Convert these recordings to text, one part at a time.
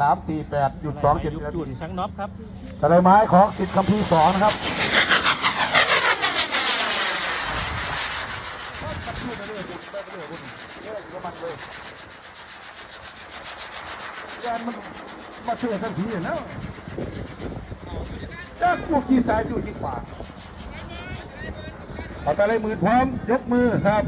สามสี่แปดจุดสองเจ็ดยุนาจุดทีช่างน็อปครับตะไลไม้ของสิทธิ์คำพีร์สอนนะครับยานมันมาเชื่อทันทีนะจ้าพวกขี้สายอยู่ที่ขวาเอาตะไลมือพร้อมยกมือครับ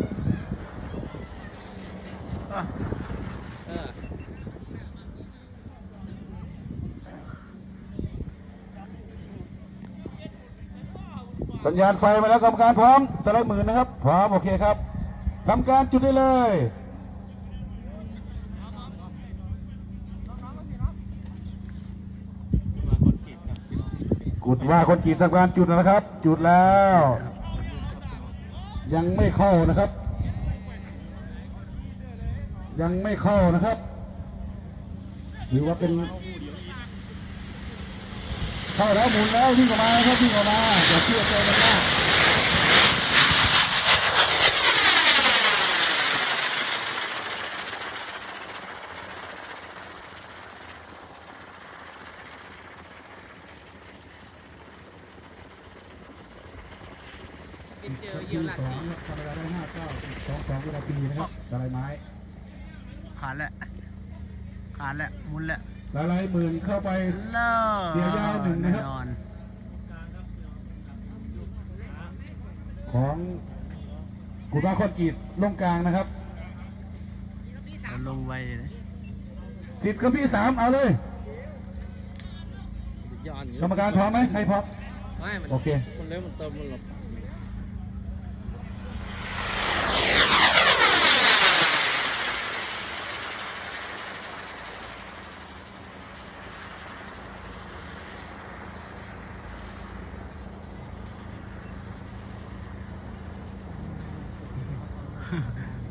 สัญญาณไฟมาแล้วกรรมการพร้อมจะได้หมื่นนะครับ พร้อมโอเคครับทำการจุดได้เลยกุดว่าคนจีนทำการจุดนะครับ จุดแล้ว ยังไม่เข้านะครับ ยังไม่เข้านะครับถือว่าเป็น เข้าแล้วหมุนแล้ววิ่งออกมาครับวิ่งออกมาอย่าเชื่อใจมันมากเจอเยอะหลักทีทำเวลาได้ห้าเก้าสองสองวินาทีนะครับอะไรไม้ขาดแหละขาดแหละหมุนแหละ อะไรหมื่นเข้าไปเลิกเสียยาวหนึ่งนะครับแอของกุฎว่าคอนกรีตลงกลางนะครับเอาลงไว้เลยสิบกับพี่สามเอาเลยย้อนกรรมการพร้อมไหมให้พร้อมไม่มันโอเคมันเร็วมันเติมมันหลบ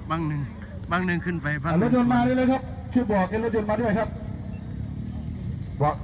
บางหนึ่งบางหนึ่งขึ้นไปบางหรถยนต์มาด้วยเลยครับช่วยบอกให้รถยนต์มาด้วยครับ บอก